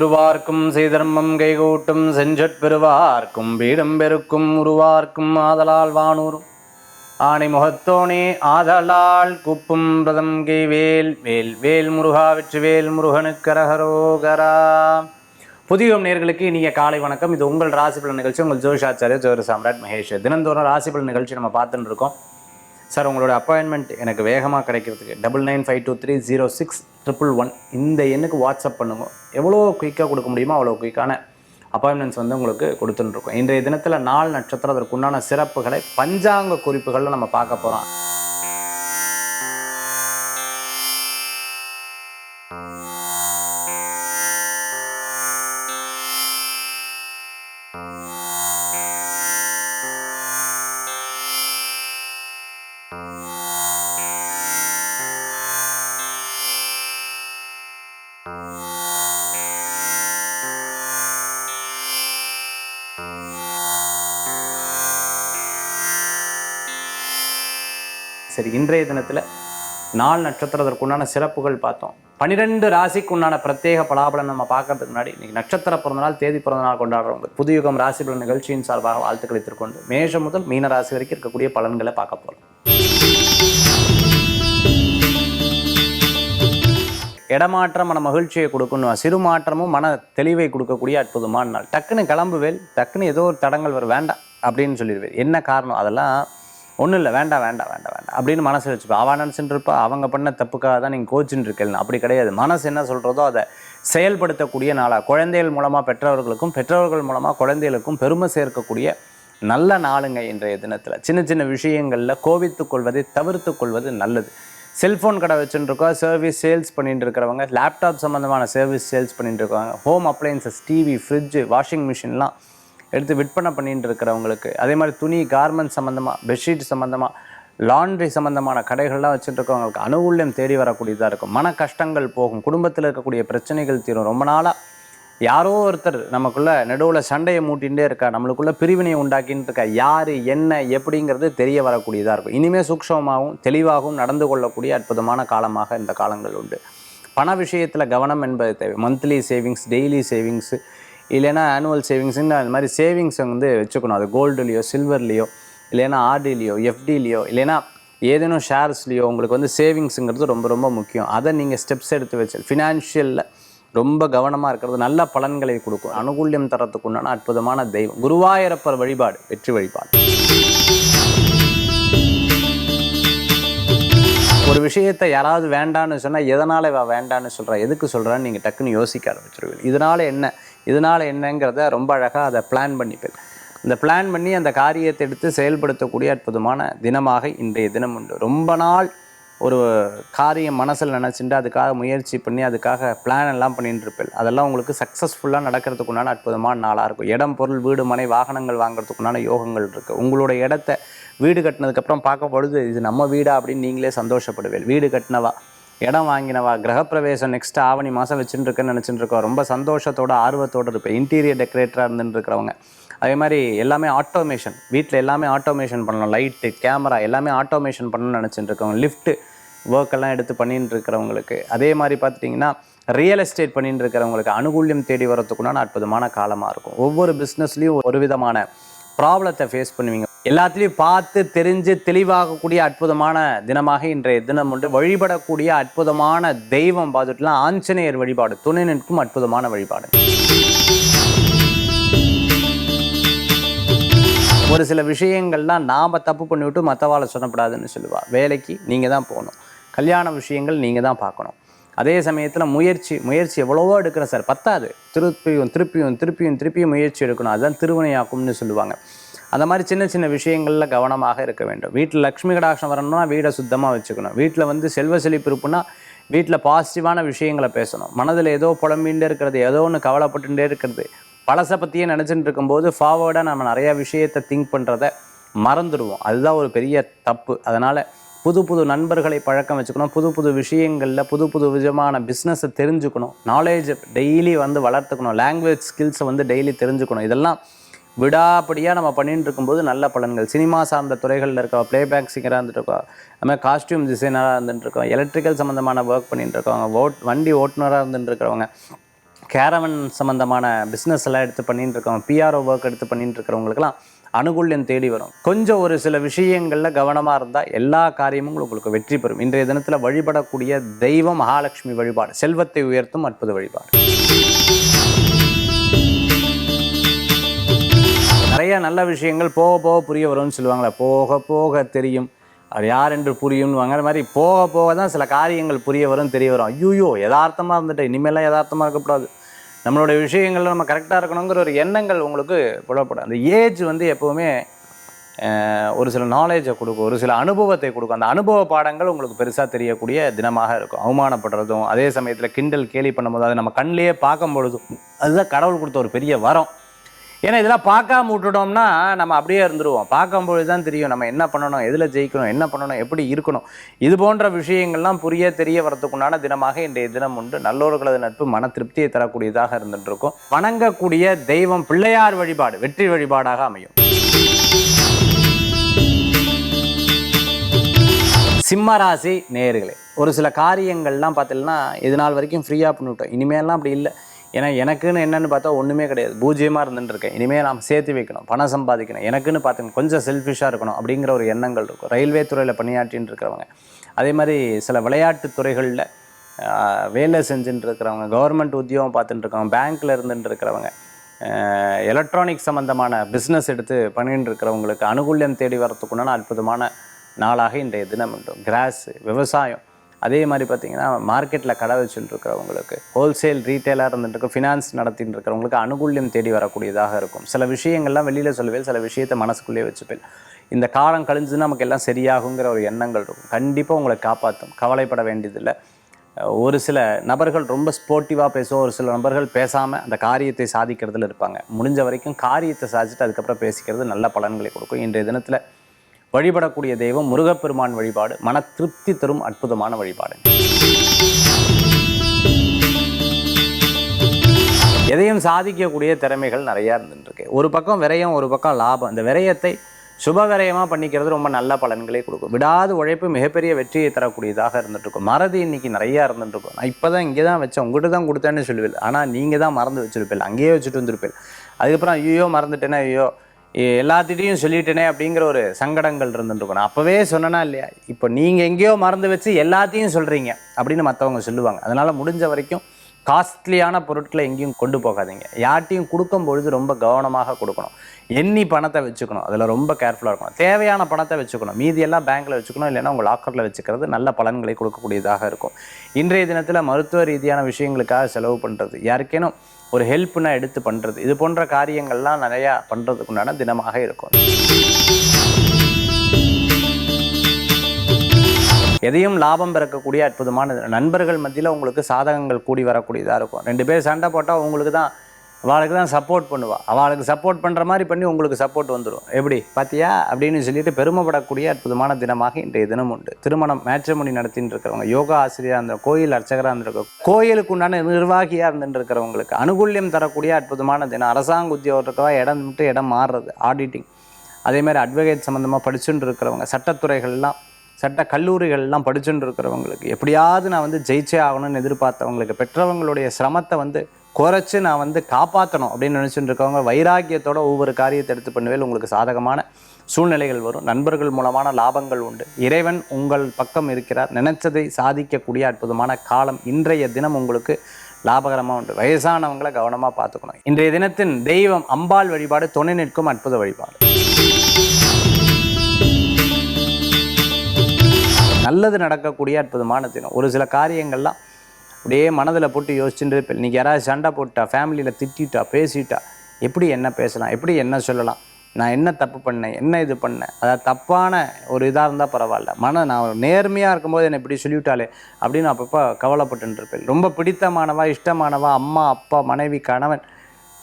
திருவார்க்கும் செய்தர்மம் கைகூட்டும் செஞ்சற்பெருவார்க்கும் பீடம் பெருக்கும் உருவார்க்கும் ஆதலால் வானூரும் ஆணை முகத்தோனே ஆதலால் குப்பும் பிரதம் கைவேல் வேல் வேல் முருகா வெற்றிவேல் முருகனுக்கரகரோகரா புதியம் நேர்களுக்கு இனிய காலை வணக்கம். இது உங்கள் ராசிபலன் நிகழ்ச்சி. உங்கள் ஜோஷாச்சாரிய ஜோர சாம்ராட் மகேஷ். தினந்தோறும் ராசிபலன் நிகழ்ச்சி நம்ம பார்த்துட்டு இருக்கோம். சார் உங்களோட அப்பாயின்மெண்ட் எனக்கு வேகமாக கிடைக்கிறதுக்கு double nine five two three zero six triple one இந்த எண்ணுக்கு வாட்ஸ்அப் பண்ணுங்க. எவ்வளோ குயிக்காக கொடுக்க முடியுமோ அவ்வளோ குயிக்கான அப்பாயின்மெண்ட்ஸ் வந்து உங்களுக்கு கொடுத்துட்டுருக்கோம். இன்றைய தினத்தில் நாலு நட்சத்திரம் அதற்குண்டான சிறப்புகளை பஞ்சாங்க குறிப்புகளில் நம்ம பார்க்க போகிறோம் சரி இன்றைய தினத்தில் நாள் நட்சத்திரத்திற்குண்டான சிறப்புகள் பார்த்தோம். பன்னிரெண்டு ராசிக்கு உண்டான பிரத்யேக பலாபலம் நம்ம பார்க்கறதுக்கு முன்னாடி இன்னைக்கு நட்சத்திர பிறந்தநாள் தேதி பிறந்தநாள் கொண்டாடுறவங்க புதுயுகம் ராசி பலன் நிகழ்ச்சியின் சார்பாக வாழ்த்துக்களை திருக்கொண்டு மேஷம் முதல் மீன ராசி வரைக்கும் இருக்கக்கூடிய பலன்களை பார்க்க போகிறோம் இடமாற்றம் மன மகிழ்ச்சியை கொடுக்கணும். சிறு மாற்றமும் மன தெளிவை கொடுக்கக்கூடிய அற்புதமான நாள். டக்குன்னு கிளம்புவேல் டக்குன்னு ஏதோ ஒரு தடங்கள் வர வேண்டாம் அப்படின்னு சொல்லிடுவேன். என்ன காரணம்? அதெல்லாம் ஒன்றும் இல்லை வேண்டாம் வேண்டாம் வேண்டாம் வேண்டாம் அப்படின்னு மனசில் வச்சுப்பேன் அவன் நினச்சிட்டு இருப்பா அவங்க பண்ண தப்புக்காக தான் நீங்கள் கோச்சின்னு இருக்கேன் அப்படி கிடையாது. மனசு என்ன சொல்கிறதோ அதை செயல்படுத்தக்கூடிய நாளாக குழந்தைகள் மூலமாக பெற்றவர்களுக்கும் பெற்றவர்கள் மூலமாக குழந்தைகளுக்கும் பெருமை சேர்க்கக்கூடிய நல்ல நாளுங்க இன்றைய தினத்தில். சின்ன சின்ன விஷயங்களில் கோபித்துக் கொள்வதை தவிர்த்து கொள்வது நல்லது. செல்ஃபோன் கடை வச்சுட்டுருக்கோம் சர்வீஸ் சேல்ஸ் பண்ணிட்டு இருக்கிறவங்க லேப்டாப் சம்மந்தமான சர்வீஸ் சேல்ஸ் பண்ணிட்டு இருக்காங்க home appliances TV fridge washing மிஷின்லாம் எடுத்து விற்பனை பண்ணிட்டு இருக்கிறவங்களுக்கு அதே மாதிரி துணி கார்மெண்ட் சம்மந்தமாக பெட்ஷீட் சம்மந்தமாக லாண்ட்ரி சம்மந்தமான கடைகள்லாம் வச்சுட்டு இருக்கவங்களுக்கு அனுகூல்யம் தேடி வரக்கூடியதாக இருக்கும். மன கஷ்டங்கள் போகும். குடும்பத்தில் இருக்கக்கூடிய பிரச்சனைகள் தீரும். ரொம்ப நாளாக யாரோ ஒருத்தர் நமக்குள்ளே நடுவில் சண்டையை மூட்டிகிட்டே இருக்கா நம்மளுக்குள்ள பிரிவினை உண்டாக்கின்னு இருக்கா யார் என்ன எப்படிங்கிறது தெரிய வரக்கூடியதாக இருக்கும். இனிமேல் சூக்ஷமாகவும் தெளிவாகவும் நடந்து கொள்ளக்கூடிய அற்புதமான காலமாக இந்த காலங்கள் உண்டு. பண விஷயத்தில் கவனம் என்பது தேவை. மந்த்லி சேவிங்ஸ் டெய்லி சேவிங்ஸு இல்லைன்னா ஆனுவல் சேவிங்ஸ்ன்னு அந்த மாதிரி சேவிங்ஸ் வந்து வச்சுக்கணும். அது கோல்டுலேயோ சில்வர்லேயோ இல்லைன்னா ஆர்டிலேயோ எஃப்டிலேயோ இல்லைன்னா ஏதேனும் ஷேர்ஸ்லேயோ உங்களுக்கு வந்து சேவிங்ஸுங்கிறது ரொம்ப ரொம்ப முக்கியம். அதை நீங்கள் ஸ்டெப்ஸ் எடுத்து வச்சு ஃபினான்ஷியலில் ரொம்ப கவனமாக இருக்கிறது நல்ல பலன்களை கொடுக்கும். அனுகூல்யம் தரத்துக்கு உண்டான அற்புதமான தெய்வம். குருவாயிரப்பர் வழிபாடு வெற்றி வழிபாடு. ஒரு விஷயத்தை யாராவது வேண்டான்னு சொன்னால் எதனால் வேண்டான்னு சொல்கிறா எதுக்கு சொல்கிறான்னு நீங்கள் டக்குன்னு யோசிக்க ஆரம்பிச்சிருவீங்க. இதனால் என்ன? இதனால் என்னங்கிறத ரொம்ப அழகாக அதை பிளான் பண்ணிப்பேன் இந்த பிளான் பண்ணி அந்த காரியத்தை எடுத்து செயல்படுத்தக்கூடிய அற்புதமான தினமாக இன்றைய தினம் உண்டு. ரொம்ப நாள் ஒரு காரியம் மனசில் நினச்சிட்டு அதுக்காக முயற்சி பண்ணி அதுக்காக பிளான் எல்லாம் பண்ணிட்டு இருப்பேன். அதெல்லாம் உங்களுக்கு சக்ஸஸ்ஃபுல்லாக நடக்கிறதுக்குண்டான அற்புதமான நாளாக இருக்கும். இடம் பொருள் வீடு மனை வாகனங்கள் வாங்குறதுக்குண்டான யோகங்கள் இருக்குது உங்களோட இடத்த வீடு கட்டினதுக்கப்புறம் பார்க்க பொழுது இது நம்ம வீடா அப்படின்னு நீங்களே சந்தோஷப்படுவேன் வீடு கட்டினவா இடம் வாங்கினவா? கிரகப்பிரவேசம் நெக்ஸ்ட் ஆவணி மாதம் வச்சுட்டு இருக்கேன்னு நினச்சிட்டு இருக்கோம் ரொம்ப சந்தோஷத்தோட ஆர்வத்தோடு இருப்பேன். இன்டீரியர் டெக்கரேட்டராக இருந்துட்டு இருக்கிறவங்க அதே மாதிரி எல்லாமே ஆட்டோமேஷன் வீட்டில் எல்லாமே ஆட்டோமேஷன் பண்ணணும். லைட்டு கேமரா எல்லாமே ஆட்டோமேஷன் பண்ணணும்னு நினச்சிட்டு இருக்கவங்க லிஃப்ட்டு ஒர்க் எல்லாம் எடுத்து பண்ணிட்டு இருக்கிறவங்களுக்கு அதே மாதிரி பார்த்துட்டிங்கன்னா ரியல் எஸ்டேட் பண்ணிட்டு இருக்கிறவங்களுக்கு அனுகூல்யம் தேடி வரத்துக்குன்னா அற்புதமான காலமாக இருக்கும். ஒவ்வொரு பிஸ்னஸ்லேயும் ஒரு விதமான ப்ராப்ளத்தை ஃபேஸ் பண்ணுவீங்க. எல்லாத்துலேயும் பார்த்து தெரிஞ்சு தெளிவாகக்கூடிய அற்புதமான தினமாக இன்றைய தினம் உண்டு. வழிபடக்கூடிய அற்புதமான தெய்வம் பார்த்துட்டுலாம் ஆஞ்சநேயர் வழிபாடு துணை நிற்கும் அற்புதமான வழிபாடு. ஒரு சில விஷயங்கள்லாம் நாம் தப்பு பண்ணிவிட்டு மற்றவாளை சொல்லப்படாதுன்னு சொல்லுவாள் வேலைக்கு நீங்கள் தான் போகணும். கல்யாண விஷயங்கள் நீங்கள் தான் பார்க்கணும். அதே சமயத்தில் முயற்சி முயற்சி எவ்வளவோ எடுக்கிறேன் சார். பத்தாது. திருப்பியும் திருப்பியும் திருப்பியும் திருப்பியும் முயற்சி எடுக்கணும். அதுதான் திருவினையாக்கும்னு சொல்லுவாங்க. அந்த மாதிரி சின்ன சின்ன விஷயங்களில் கவனமாக இருக்க வேண்டும். வீட்டில் லக்ஷ்மி கடாட்சம் வரணும்னா வீடை சுத்தமாக வச்சுக்கணும். வீட்டில் வந்து செல்வ செழிப்பு இருப்புன்னா வீட்டில் பாசிட்டிவான விஷயங்களை பேசணும். மனதில் ஏதோ புலம்பின்ண்டே இருக்கிறது ஏதோ ஒன்று கவலைப்பட்டுட்டே இருக்கிறது. பழசை பற்றியே நினச்சிட்டு இருக்கும்போது ஃபார்வர்டாக நம்ம நிறையா விஷயத்தை திங்க் பண்ணுறத மறந்துடுவோம். அதுதான் ஒரு பெரிய தப்பு. அதனால் புது புது நண்பர்களை பழக்கம் வச்சுக்கணும். புது புது விஷயங்களில் புது புது விதமான பிஸ்னஸை தெரிஞ்சுக்கணும். நாலேஜ் டெய்லி வந்து வளர்த்துக்கணும். லாங்குவேஜ் ஸ்கில்ஸை வந்து டெய்லி தெரிஞ்சுக்கணும். இதெல்லாம் விடாப்படியாக நம்ம பண்ணிட்டு இருக்கும்போது நல்ல பலன்கள். சினிமா சார்ந்த துறைகளில் இருக்கோம் பிளேபேக் சிங்கராக இருந்துருக்கோம் அதுமாதிரி காஸ்டியூம் டிசைனராக இருந்துட்டுருக்கோம் எலக்ட்ரிக்கல் சம்மந்தமான ஒர்க் பண்ணிட்டுருக்கவங்க ஓட் வண்டி ஓட்டுநராக இருந்துட்டுருக்கிறவங்க கேரவன் சம்மந்தமான பிஸ்னஸ் எல்லாம் எடுத்து பண்ணிட்டு இருக்கவங்க பிஆர்ஓ ஒர்க் எடுத்து பண்ணிட்டு இருக்கிறவங்களுக்குலாம் அனுகூல்யம் தேடி வரும். கொஞ்சம் ஒரு சில விஷயங்களில் கவனமாக இருந்தால் எல்லா காரியமும் உங்களுக்கு வெற்றி பெறும். இன்றைய தினத்தில் வழிபடக்கூடிய தெய்வம் மகாலட்சுமி வழிபாடு. செல்வத்தை உயர்த்தும் அற்புத வழிபாடு. நிறைய நல்ல விஷயங்கள் போக போக புரிய வரும்னு சொல்லுவாங்களே போக போக தெரியும். அவர் யார் என்று புரியும்னுவாங்க. அது மாதிரி போக போக தான் சில காரியங்கள் புரிய வரும் தெரிய வரும். ஐயோ யதார்த்தமாக இருந்துட்டு இனிமேலாம் யதார்த்தமாக இருக்கக்கூடாது. நம்மளுடைய விஷயங்கள் நம்ம கரெக்டாக இருக்கணுங்கிற ஒரு எண்ணங்கள் உங்களுக்கு புலப்படும். அந்த ஏஜ் வந்து எப்போவுமே ஒரு சில நாலேஜை கொடுக்கும். ஒரு சில அனுபவத்தை கொடுக்கும். அந்த அனுபவ பாடங்கள் உங்களுக்கு பெருசாக தெரியக்கூடிய தினமாக இருக்கும். அவமானப்படுறதும் அதே சமயத்தில் கிண்டல் கேலி பண்ணும்போது அதை நம்ம கண்ணிலேயே பார்க்கும் பொழுதும் அதுதான் கடவுள் கொடுத்த ஒரு பெரிய வரம். ஏன்னா இதெல்லாம் பார்க்காம விட்டுட்டோம்னா நம்ம அப்படியே இருந்துருவோம். பார்க்கும்பொழுது தான் தெரியும் நம்ம என்ன பண்ணணும் எதில் ஜெயிக்கணும் என்ன பண்ணணும் எப்படி இருக்கணும். இது போன்ற விஷயங்கள்லாம் புரிய தெரிய வரதுக்குண்டான தினமாக இன்றைய தினம் உண்டு. நல்லோர்களது நட்பு மன திருப்தியை தரக்கூடியதாக இருந்துட்டு இருக்கும் வணங்கக்கூடிய தெய்வம் பிள்ளையார் வழிபாடு வெற்றி வழிபாடாக அமையும். சிம்ம ராசி ஒரு சில காரியங்கள்லாம் பார்த்தீங்கன்னா இது நாள் வரைக்கும் ஃப்ரீயாக பண்ணிவிட்டோம். இனிமேல்லாம் அப்படி இல்லை. ஏன்னா எனக்குன்னு என்னென்னு பார்த்தா ஒன்றுமே கிடையாது. பூஜ்ஜியமாக இருந்துட்டுருக்கேன் இனிமேல் நாம் சேர்த்து வைக்கணும். பணம் சம்பாதிக்கணும். எனக்குன்னு பார்த்துக்கணும். கொஞ்சம் செல்ஃபிஷாக இருக்கணும் அப்படிங்கிற ஒரு எண்ணங்கள் இருக்கும். ரயில்வே துறையில் பணியாற்றின்னு இருக்கிறவங்க. அதே மாதிரி சில விளையாட்டு துறைகளில் வேலை செஞ்சுட்டு இருக்கிறவங்க கவர்மெண்ட் உத்தியோகம் பார்த்துட்டு இருக்கவங்க பேங்க்கில் இருந்துட்டு இருக்கிறவங்க எலக்ட்ரானிக் சம்மந்தமான பிஸ்னஸ் எடுத்து பண்ணிட்டு இருக்கிறவங்களுக்கு அனுகூல்யம் தேடி வரத்துக்குண்டான அற்புதமான நாளாக இன்றைய தினம் உண்டு. கிராஸ் விவசாயம் அதே மாதிரி பார்த்தீங்கன்னா மார்க்கெட்டில் கடை வச்சுட்டு இருக்கிறவங்களுக்கு ஹோல்சேல் ரீட்டைலாக இருந்துட்டு இருக்க ஃபினான்ஸ் நடத்திட்டு இருக்கிறவங்களுக்கு அனுகூல்யம் தேடி வரக்கூடியதாக இருக்கும். சில விஷயங்கள்லாம் வெளியில் சொல்லுவேன் சில விஷயத்தை மனசுக்குள்ளேயே வச்சுப்பேன். இந்த காலம் கழிஞ்சு நமக்கு எல்லாம் சரியாகுங்கிற ஒரு எண்ணங்கள் இருக்கும். கண்டிப்பாக உங்களை காப்பாற்றும் கவலைப்பட வேண்டியதில்லை. ஒரு சில நபர்கள் ரொம்ப ஸ்போர்ட்டிவாக பேசுவோம் ஒரு சில நபர்கள் பேசாமல் அந்த காரியத்தை சாதிக்கிறதுல இருப்பாங்க. முடிஞ்ச வரைக்கும் காரியத்தை சாதிச்சுட்டு அதுக்கப்புறம் பேசிக்கிறது நல்ல பலன்களை கொடுக்கும். இன்றைய தினத்தில் வழிபடக்கூடிய தெய்வம் முருகப்பெருமான் வழிபாடு. மன திருப்தி தரும் அற்புதமான வழிபாடு. எதையும் சாதிக்கக்கூடிய திறமைகள் நிறையா இருந்துருக்கு ஒரு பக்கம் விரயம் ஒரு பக்கம் லாபம். இந்த விரயத்தை சுப விரயமாக பண்ணிக்கிறது ரொம்ப நல்ல பலன்களை கொடுக்கும். விடாது உழைப்பு மிகப்பெரிய வெற்றியை தரக்கூடியதாக இருந்துட்டுருக்கும். மறதி இன்னைக்கு நிறையா இருந்துட்டுருக்கும். நான் இப்போ தான் இங்கே தான் வச்சேன். உங்கள்கிட்ட தான் கொடுத்தேன்னு சொல்லுவேன். ஆனால் நீங்கள் தான் மறந்து வச்சிருப்பேன் அங்கேயே வச்சுட்டு வந்திருப்பேன் அதுக்கப்புறம் ஐயோ மறந்துட்டேன்னா ஐயோ எல்லாத்திட்டையும் சொல்லிட்டேனே அப்படிங்கிற ஒரு சங்கடங்கள் இருந்துருக்கணும் அப்போவே சொன்னனா இல்லையா? இப்போ நீங்கள் எங்கேயோ மறந்து வச்சு எல்லாத்தையும் சொல்கிறீங்க அப்படின்னு மற்றவங்க சொல்லுவாங்க. அதனால் முடிஞ்ச வரைக்கும் காஸ்ட்லியான பொருட்களை எங்கேயும் கொண்டு போகாதீங்க. யார்ட்டையும் கொடுக்கும் பொழுது ரொம்ப கவனமாக கொடுக்கணும். எண்ணி பணத்தை வச்சுக்கணும். அதில் ரொம்ப கேர்ஃபுல்லாக இருக்கணும். தேவையான பணத்தை வச்சுக்கணும். மீதியெல்லாம் பேங்க்கில் வச்சுக்கணும். இல்லைன்னா உங்கள் லாக்கரில் வச்சுக்கிறது நல்ல பலன்களை கொடுக்கக்கூடியதாக இருக்கும். இன்றைய தினத்தில் மருத்துவ ரீதியான விஷயங்களுக்காக செலவு பண்ணுறது யாருக்கேனும் ஒரு ஹெல்ப்னா எடுத்து பண்ணுறது இது போன்ற காரியங்கள்லாம் நிறையா பண்ணுறதுக்குண்டான தினமாக இருக்கும். எதையும் லாபம் பிறக்கக்கூடிய அற்புதமான நண்பர்கள் மத்தியில் உங்களுக்கு சாதகங்கள் கூடி வரக்கூடியதாக இருக்கும். ரெண்டு பேர் சண்டை போட்டால் உங்களுக்கு தான் அவளுக்கு தான் சப்போர்ட் பண்ணுவாள் அவளுக்கு சப்போர்ட் பண்ணுற மாதிரி பண்ணி உங்களுக்கு சப்போர்ட் வந்துடும் எப்படி? பார்த்தியா அப்படின்னு சொல்லிட்டு பெருமைப்படக்கூடிய அற்புதமான தினமாக இன்றைய தினம் உண்டு. திருமணம் மேட்ரிமோனி நடத்தின்னு இருக்கிறவங்க யோகா ஆசிரியராக இருந்த கோயில் அர்ச்சகராக இருந்திருக்க கோயிலுக்கு உண்டான நிர்வாகியாக இருந்துட்டு இருக்கிறவங்களுக்கு அனுகூல்யம் தரக்கூடிய அற்புதமான தினம். அரசாங்க உத்தியோகத்துக்காக இடம் விட்டு இடம் மாறுறது ஆடிட்டிங் அதேமாதிரி அட்வொகேட் சம்மந்தமாக படிச்சுட்டு இருக்கிறவங்க சட்டத்துறைகள்லாம் சட்ட கல்லூரிகள்லாம் படிச்சுட்டு இருக்கிறவங்களுக்கு எப்படியாவது நான் வந்து ஜெயிச்சே ஆகணும்னு எதிர்பார்த்தவங்களுக்கு பெற்றவங்களுடைய சிரமத்தை வந்து குறைச்சி நான் வந்து காப்பாற்றணும் அப்படின்னு நினச்சிட்டு இருக்கவங்க வைராக்கியத்தோட ஒவ்வொரு காரியத்தை எடுத்து பண்ணுவேல் உங்களுக்கு சாதகமான சூழ்நிலைகள் வரும். நண்பர்கள் மூலமான லாபங்கள் உண்டு. இறைவன் உங்கள் பக்கம் இருக்கிறார். நினைச்சதை சாதிக்கக்கூடிய அற்புதமான காலம் இன்றைய தினம் உங்களுக்கு லாபகரமாக உண்டு. வயசானவங்களை கவனமாக பார்த்துக்கணும். இன்றைய தினத்தின் தெய்வம் அம்பாள் வழிபாடு துணை நிற்கும் அற்புத வழிபாடு. நல்லது நடக்கக்கூடிய அற்புதமான தினம். ஒரு சில காரியங்கள்லாம் அப்படியே மனதில் போட்டு யோசிச்சுட்டு இருப்பேன் இன்றைக்கி யாராவது சண்டை போட்டா ஃபேமிலியில் திட்டிட்டா பேசிட்டா எப்படி என்ன பேசலாம் எப்படி என்ன சொல்லலாம் நான் என்ன தப்பு பண்ணேன் என்ன இது பண்ணேன் அதாவது தப்பான ஒரு இதாக இருந்தால் பரவாயில்ல. மன நான் நேர்மையாக இருக்கும்போது என்னை இப்படி சொல்லிவிட்டாலே அப்படின்னு அப்பப்போ கவலைப்பட்டுருப்பேன் ரொம்ப பிடித்தமானவா இஷ்டமானவா அம்மா அப்பா மனைவி கணவன்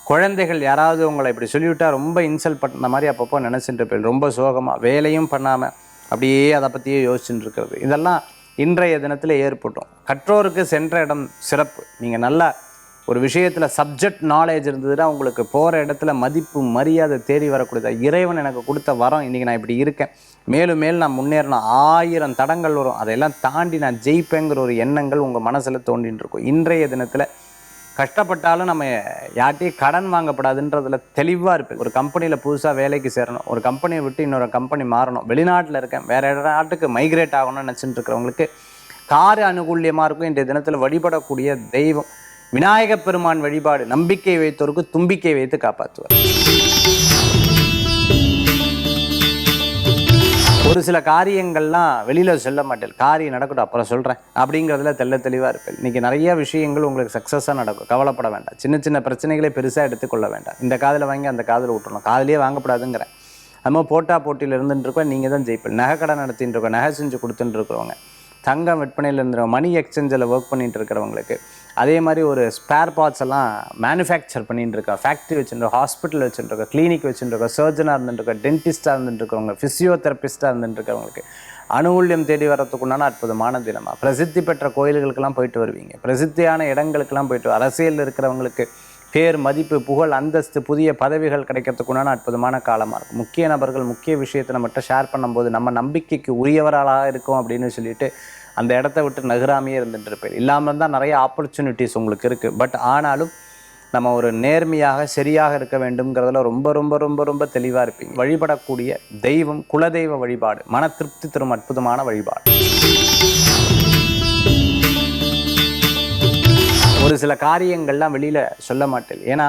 குழந்தைகள் யாராவது உங்களை இப்படி சொல்லிவிட்டா ரொம்ப இன்சல்ட் பண்ண மாதிரி அப்பப்போ நினச்சிட்டு இருப்பேன். ரொம்ப சோகமாக வேலையும் பண்ணாமல் அப்படியே அதை பற்றியே யோசிச்சுட்டு இருக்கிறது. இதெல்லாம் இன்றைய தினத்தில் ஏற்பட்டோம். கற்றோருக்கு சென்ற இடம் சிறப்பு. நீங்கள் நல்லா ஒரு விஷயத்தில் சப்ஜெக்ட் நாலேஜ் இருந்ததுன்னா உங்களுக்கு போகிற இடத்துல மதிப்பு மரியாதை தேடி வரக்கூடியதா? இறைவன் எனக்கு கொடுத்த வரம் இன்றைக்கி நான் இப்படி இருக்கேன். மேலும் மேலும் நான் முன்னேறணும். ஆயிரம் தடங்கள் வரும். அதையெல்லாம் தாண்டி நான் ஜெயிப்பேங்கிற ஒரு எண்ணங்கள் உங்கள் மனசில் தோண்டின்னு இருக்கும். இன்றைய தினத்தில் கஷ்டப்பட்டாலும் நம்ம யார்ட்டையும் கடன் வாங்கப்படாதுன்றதுல தெளிவாக இருப்பேன். ஒரு கம்பெனியில் புதுசாக வேலைக்கு சேரணும். ஒரு கம்பெனியை விட்டு இன்னொரு கம்பெனி மாறணும். வெளிநாட்டில் இருக்கேன். வேற நாட்டுக்கு மைக்ரேட் ஆகணும்னு நினச்சிட்டு இருக்கிறவங்களுக்கு காரிய அனுகூல்யமாக இருக்கும். இன்றைய தினத்தில் வழிபடக்கூடிய தெய்வம். விநாயகப் பெருமான் வழிபாடு நம்பிக்கை வைத்தோருக்கு தும்பிக்கை வைத்து காப்பாற்றுவார். ஒரு சில காரியங்கள்லாம் வெளியில் சொல்ல மாட்டேன். காரியம் நடக்கட்டும் அப்புறம் சொல்கிறேன் அப்படிங்கிறதுல தெள்ள தெளிவாக இருப்பேன். இன்றைக்கி நிறைய விஷயங்கள் உங்களுக்கு சக்ஸஸாக நடக்கும். கவலைப்பட வேண்டாம். சின்ன சின்ன பிரச்சனைகளை பெருசாக எடுத்துக்கொள்ள வேண்டாம். இந்த காதில் வாங்கி அந்த காதில் விட்டுணும் காதிலே வாங்கப்படாதுங்கிறேன். அது மாதிரி போட்டா போட்டியில் இருந்துட்டு இருக்கோம். நீங்கள் தான் ஜெயிப்பேன் நகை கடை நடத்திட்டு இருக்கோம். நகை செஞ்சு கொடுத்துட்டு இருக்கிறவங்க. தங்கம் விற்பனையில் இருந்த மணி எக்ஸ்சேஞ்சில் ஒர்க் பண்ணிகிட்டு இருக்கிறவங்களுக்கு அதே மாதிரி ஒரு ஸ்பேர் பார்ட்ஸ் எல்லாம் மேனுஃபேக்சர் பண்ணிட்டு இருக்கா ஃபேக்ட்ரி வச்சுருக்கோம் ஹாஸ்பிட்டல் வச்சுருக்கோம் கிளினிக் வச்சுருக்கோம் சர்ஜனாக இருந்துருக்கோம் டென்டிஸ்ட்டாக இருந்துட்டு ஃபிசியோதெரபிஸ்ட்டாக இருந்துட்டுருக்கவங்களுக்கு அனுகூல்யம் தேடி வரத்துக்குண்டான அற்புதமான தினமாக பிரசித்தி பெற்ற கோயில்களுக்கெல்லாம் போயிட்டு வருவீங்க. பிரசித்தியான இடங்களுக்கெல்லாம் போயிட்டு அரசியலில் இருக்கிறவங்களுக்கு பேர் மதிப்பு புகழ் அந்தஸ்து புதிய பதவிகள் கிடைக்கிறதுக்குண்டான அற்புதமான காலமாக இருக்கும். முக்கிய நபர்கள் முக்கிய விஷயத்தை நம்மகிட்ட ஷேர் பண்ணும்போது நம்ம நம்பிக்கைக்கு உரியவர்களாக இருக்கும் அப்படின்னு சொல்லிட்டு அந்த இடத்த விட்டு நகராமையே இருந்துட்டு இருப்பேன் இல்லாமல் இருந்தால் நிறைய ஆப்பர்ச்சுனிட்டிஸ் உங்களுக்கு இருக்குது பட் ஆனாலும் நம்ம ஒரு நேர்மையாக சரியாக இருக்க வேண்டும்ங்கிறதுல ரொம்ப ரொம்ப ரொம்ப ரொம்ப தெளிவாக இருப்பீங்க. வழிபடக்கூடிய தெய்வம் குலதெய்வ வழிபாடு மன திருப்தி தரும் அற்புதமான வழிபாடு. ஒரு சில காரியங்கள்லாம் வெளியில் சொல்ல மாட்டேன். ஏன்னா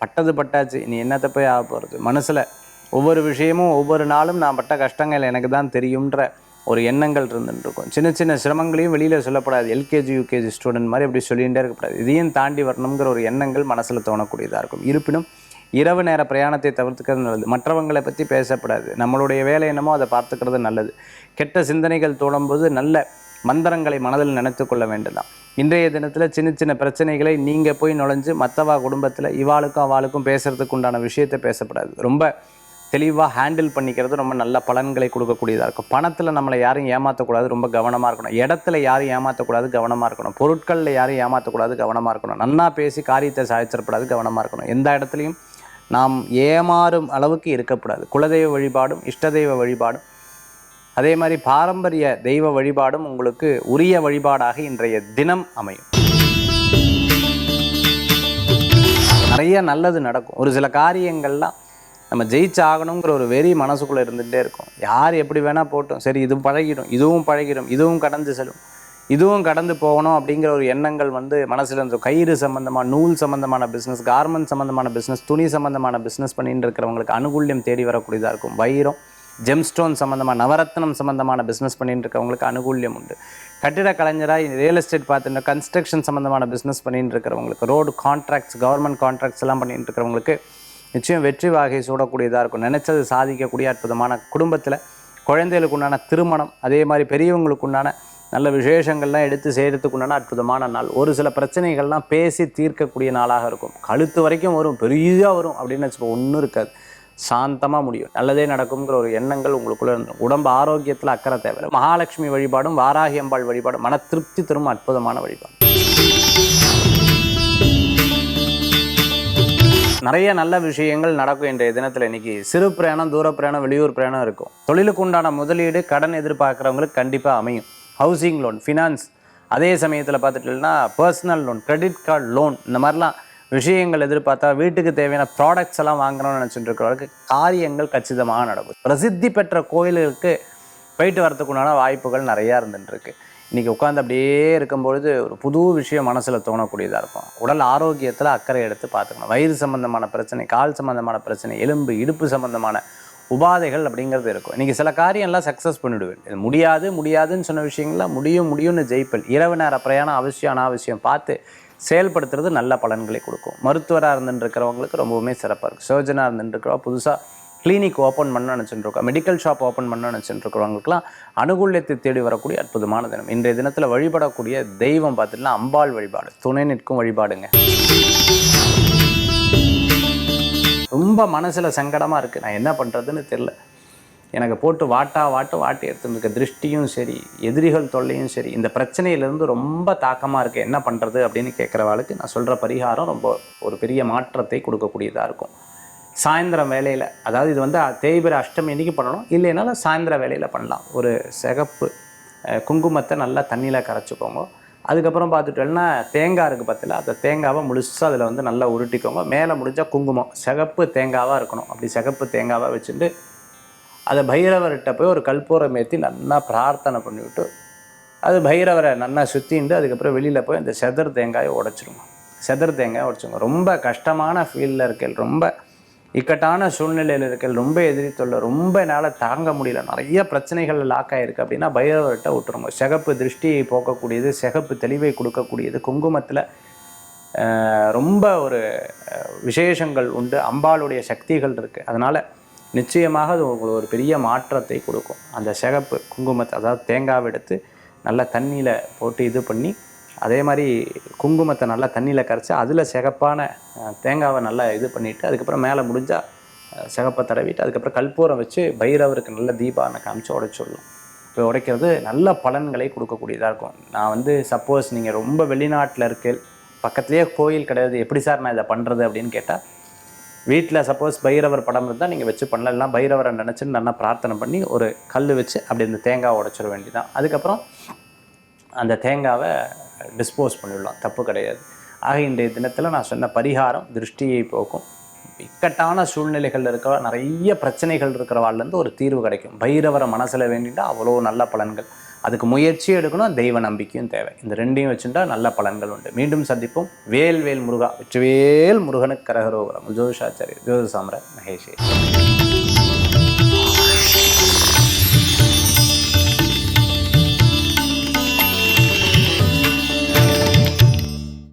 பட்டது பட்டாச்சு நீ என்னத்தை போய் ஆக போகிறது மனசில் ஒவ்வொரு விஷயமும் ஒவ்வொரு நாளும் நான் பட்ட கஷ்டங்கள் எனக்கு தான் தெரியுன்ற ஒரு எண்ணங்கள் இருந்துருக்கும் சின்ன சின்ன சிரமங்களையும் வெளியில் சொல்லப்படாது. எல்கேஜி யூகேஜி ஸ்டூடெண்ட் மாதிரி அப்படி சொல்லிகிட்டே இருக்கக்கூடாது. இதையும் தாண்டி வரணுங்கிற ஒரு எண்ணங்கள் மனசில் தோணக்கூடியதாக இருக்கும். இருப்பினும் இரவு நேர பிரயாணத்தை தவிர்த்துக்கிறது நல்லது. மற்றவங்களை பற்றி பேசப்படாது. நம்மளுடைய வேலை என்னமோ அதை பார்த்துக்கிறது நல்லது. கெட்ட சிந்தனைகள் தோணும்போது நல்ல மந்திரங்களை மனதில் நினைத்து கொள்ள வேண்டும்தான். இன்றைய தினத்தில் சின்ன சின்ன பிரச்சனைகளை நீங்கள் போய் நுழைஞ்சு மற்றவா குடும்பத்தில் இவாளுக்கும் அவளுக்கும் பேசுகிறதுக்கு உண்டான விஷயத்தை பேசப்படாது. ரொம்ப தெளிவாக ஹேண்டில் பண்ணிக்கிறது ரொம்ப நல்ல பலன்களை கொடுக்கக்கூடியதாக இருக்கும். பணத்தில் நம்மளை யாரும் ஏமாற்றக்கூடாது ரொம்ப கவனமாக இருக்கணும். இடத்துல யாரும் ஏமாற்றக்கூடாது கவனமாக இருக்கணும். பொருட்களில் யாரும் ஏமாற்றக்கூடாது கவனமாக இருக்கணும். நன்னா பேசி காரியத்தை சாதிச்சிடக்கூடாது கவனமாக இருக்கணும். எந்த இடத்துலையும் நாம் ஏமாறும் அளவுக்கு இருக்கக்கூடாது. குலதெய்வ வழிபாடும் இஷ்டதெய்வ வழிபாடும். அதே மாதிரி பாரம்பரிய தெய்வ வழிபாடும் உங்களுக்கு உரிய வழிபாடாக இன்றைய தினம் அமையும். நிறைய நல்லது நடக்கும். ஒரு சில காரியங்கள்லாம் நம்ம ஜெயிச்சாகணுங்கிற ஒரு வெறி மனசுக்குள்ளே இருந்துகிட்டே இருக்கும். யார் எப்படி வேணால் போட்டோம். சரி இது பழகிடும். இதுவும் பழகிடும். இதுவும் கடந்து செல்லும். இதுவும் கடந்து போகணும் அப்படிங்கிற ஒரு எண்ணங்கள் வந்து மனசில் இருந்தும் கயிறு சம்மந்தமான நூல் சம்மந்தமான பிஸ்னஸ் கார்மெண்ட் சம்மந்தமான பிஸ்னஸ் துணி சம்மந்தமான பிஸ்னஸ் பண்ணிட்டு இருக்கிறவங்களுக்கு அனுகூல்யம் தேடி வரக்கூடியதாக இருக்கும். வைரம் ஜெம்ஸ்டோன் சம்மந்தமாக நவரத்னம் சம்மந்தமான பிஸ்னஸ் பண்ணிட்டு இருக்கவங்களுக்கு அனுகூல்யம் உண்டு. கட்டிட கலைஞராக ரியல் எஸ்டேட் பார்த்துட்டு கன்ஸ்ட்ரக்ஷன் சம்மந்தமான பிஸ்னஸ் பண்ணிட்டு இருக்கிறவங்களுக்கு ரோடு கான்ட்ராக்ட்ஸ் கவர்மெண்ட் கான்ட்ராக்ட்ஸ் எல்லாம் பண்ணிட்டு இருக்கிறவங்களுக்கு நிச்சயம் வெற்றி வாகை சூடக்கூடியதாக இருக்கும். நினச்சது சாதிக்கக்கூடிய அற்புதமான குடும்பத்தில் குழந்தைகளுக்கு உண்டான திருமணம் அதே மாதிரி பெரியவங்களுக்கு உண்டான நல்ல விசேஷங்கள்லாம் எடுத்து செய்கிறதுக்கு உண்டான அற்புதமான நாள். ஒரு சில பிரச்சனைகள்லாம் பேசி தீர்க்கக்கூடிய நாளாக இருக்கும். கழுத்து வரைக்கும் வரும் பெரியாக வரும் அப்படின்னு வச்சுக்கோ ஒன்றும் இருக்காது. சாந்தமாக முடியும். நல்லதே நடக்குங்கிற ஒரு எண்ணங்கள் உங்களுக்குள்ளே இருந்துடும் உடம்பு ஆரோக்கியத்தில் அக்கறை தேவையில்லை. மகாலட்சுமி வழிபாடும் வாராகி அம்பாள் வழிபாடும் மன திருப்தி தரும் அற்புதமான வழிபாடு. நிறைய நல்ல விஷயங்கள் நடக்கும் இன்றைய தினத்தில். இன்னைக்கு சிறு பிரயாணம் தூர பிரயாணம் வெளியூர் பிரயாணம் இருக்கும். தொழிலுக்கு உண்டான முதலீடு கடன் எதிர்பார்க்குறவங்களுக்கு கண்டிப்பாக அமையும். ஹவுசிங் லோன் ஃபினான்ஸ் அதே சமயத்தில் பார்த்துட்டீங்கன்னா personal loan credit card loan இந்த மாதிரிலாம் விஷயங்கள் எதிர்பார்த்தா வீட்டுக்கு தேவையான ப்ராடக்ட்ஸ் எல்லாம் வாங்கணும்னு நினச்சிட்டு இருக்கிறவருக்கு காரியங்கள் கச்சிதமாக நடக்கும். பிரசித்தி பெற்ற கோயில்களுக்கு போயிட்டு வரதுக்குண்டான வாய்ப்புகள் நிறையா இருந்துட்டுருக்கு இன்றைக்கி உட்காந்து அப்படியே இருக்கும்பொழுது ஒரு புது விஷயம் மனசில் தோணக்கூடியதாக இருக்கும். உடல் ஆரோக்கியத்தில் அக்கறை எடுத்து பார்த்துக்கணும். வயிறு சம்பந்தமான பிரச்சனை கால் சம்பந்தமான பிரச்சனை எலும்பு இடுப்பு சம்பந்தமான உபாதைகள் அப்படிங்கிறது இருக்கும். இன்றைக்கி சில காரியம்லாம் சக்ஸஸ் பண்ணிவிடுவேன் இது முடியாது முடியாதுன்னு சொன்ன விஷயங்கள்லாம் முடியும் முடியும்னு ஜெயிப்பல் இரவு நேர பிரயாணம் அவசியம் அனாவசியம் பார்த்து செயல்படுத்துறது நல்ல பலன்களை கொடுக்கும். மருத்துவராக இருந்துட்டு இருக்கிறவங்களுக்கு ரொம்பவுமே சிறப்பாக இருக்கும். சர்ஜனாக இருந்துட்டு இருக்கிறவங்க புதுசாக கிளினிக் ஓப்பன் பண்ண நினச்சிட்டு இருக்கோம் மெடிக்கல் ஷாப் ஓப்பன் பண்ண நினச்சிட்டு இருக்கிறவங்களுக்குலாம் அனுகூல்யத்தை தேடி வரக்கூடிய அற்புதமான தினம். இன்றைய தினத்தில் வழிபடக்கூடிய தெய்வம் பார்த்துட்டுனா அம்பாள் வழிபாடு. துணை நிற்கும் வழிபாடுங்க. ரொம்ப மனசில் சங்கடமாக இருக்குது நான் என்ன பண்ணுறதுன்னு தெரில எனக்கு போட்டு வாட்டா வாட்டு வாட்டி எடுத்துருக்க திருஷ்டியும் சரி எதிரிகள் தொல்லையும் சரி இந்த பிரச்சனையிலேருந்து ரொம்ப தாக்கமாக இருக்குது என்ன பண்ணுறது அப்படின்னு கேட்குறவாளுக்கு நான் சொல்கிற பரிகாரம் ரொம்ப ஒரு பெரிய மாற்றத்தை கொடுக்கக்கூடியதாக இருக்கும். சாயந்தரம் வேலையில் அதாவது இது வந்து தேய்பிர அஷ்டமி இன்றைக்கி பண்ணணும். இல்லைனாலும் சாயந்தர வேலையில் பண்ணலாம். ஒரு சிகப்பு குங்குமத்தை நல்லா தண்ணியில் கரைச்சிக்கோங்க. அதுக்கப்புறம் பார்த்துட்டோம்னா தேங்காய் இருக்குது பார்த்தீங்களா அந்த தேங்காவை முழுசாக அதில் வந்து நல்லா உருட்டிக்கோங்க. மேலே முடிஞ்சால் குங்குமம் சிகப்பு தேங்காவாக இருக்கணும். அப்படி சிகப்பு தேங்காவாக வச்சுட்டு அதை பைரவர்கிட்ட போய் ஒரு கற்பூரம் ஏற்றி நல்லா பிரார்த்தனை பண்ணிவிட்டு அது பைரவரை நல்லா சுற்றிண்டு அதுக்கப்புறம் வெளியில் போய் அந்த செதர் தேங்காயை உடச்சிருங்க. செதர் தேங்காயை உடச்சிருங்க. ரொம்ப கஷ்டமான ஃபீல்டில் இருக்கல் ரொம்ப இக்கட்டான சூழ்நிலையில் இருக்க ரொம்ப எதிரி தொல்லை ரொம்ப என்னால் தாங்க முடியல. நிறைய பிரச்சனைகள் லாக் ஆகிருக்கு அப்படின்னா பைரவர்கிட்ட விட்டுருங்க சிகப்பு திருஷ்டியை போக்கக்கூடியது சிகப்பு தெளிவை கொடுக்கக்கூடியது குங்குமத்தில் ரொம்ப ஒரு விசேஷங்கள் உண்டு அம்பாளுடைய சக்திகள் இருக்குது அதனால் நிச்சயமாக அது உங்களுக்கு ஒரு பெரிய மாற்றத்தை கொடுக்கும். அந்த சிகப்பு குங்குமத்தை அதாவது தேங்காவை எடுத்து நல்லா தண்ணியில் போட்டு இது பண்ணி அதே மாதிரி குங்குமத்தை நல்லா தண்ணியில் கரைச்சி அதில் சிகப்பான தேங்காவை நல்லா இது பண்ணிவிட்டு அதுக்கப்புறம் மேலே முடிஞ்சால் சிகப்பை தடவிட்டு அதுக்கப்புறம் கல்பூரம் வச்சு பைரவருக்கு நல்ல தீபாவை காமிச்சு உடைச்சிடலாம் இப்போ உடைக்கிறது நல்ல பலன்களை கொடுக்கக்கூடியதாக இருக்கும். நான் வந்து சப்போஸ் நீங்கள் ரொம்ப வெளிநாட்டில் இருக்க பக்கத்துலேயே கோயில் கிடையாது எப்படி சார் நான் இதை பண்ணுறது அப்படின்னு கேட்டால் வீட்டில் சப்போஸ் பைரவர் படம் இருந்தால் நீங்கள் வச்சு பண்ணலாம். பைரவரை நினச்சின்னு நல்லா பிரார்த்தனை பண்ணி ஒரு கல் வச்சு அப்படி இந்த தேங்காவை உடைச்சிட வேண்டியதான் அதுக்கப்புறம் அந்த தேங்காவை டிஸ்போஸ் பண்ணிடலாம். தப்பு கிடையாது. ஆக இன்றைய தினத்தில் நான் சொன்ன பரிகாரம் திருஷ்டியை போக்கும். இக்கட்டான சூழ்நிலைகள் இருக்கிற நிறைய பிரச்சனைகள் இருக்கிறவாள்லேருந்து ஒரு தீர்வு கிடைக்கும். பைரவரை மனசில் வேண்டிட்டா அவ்வளோ நல்ல பலன்கள். அதுக்கு முயற்சி எடுக்கணும் தெய்வ நம்பிக்கையும் தேவை. இந்த ரெண்டையும் வச்சுட்டா நல்ல பலன்கள் உண்டு. மீண்டும் சந்திப்போம். வேல் வேல் முருகா வெற்றிவேல் முருகனுக்கு கரகரோகரம் ஜோதிஷாச்சாரியர் ஜோதி சாம்ராட் மகேஷே.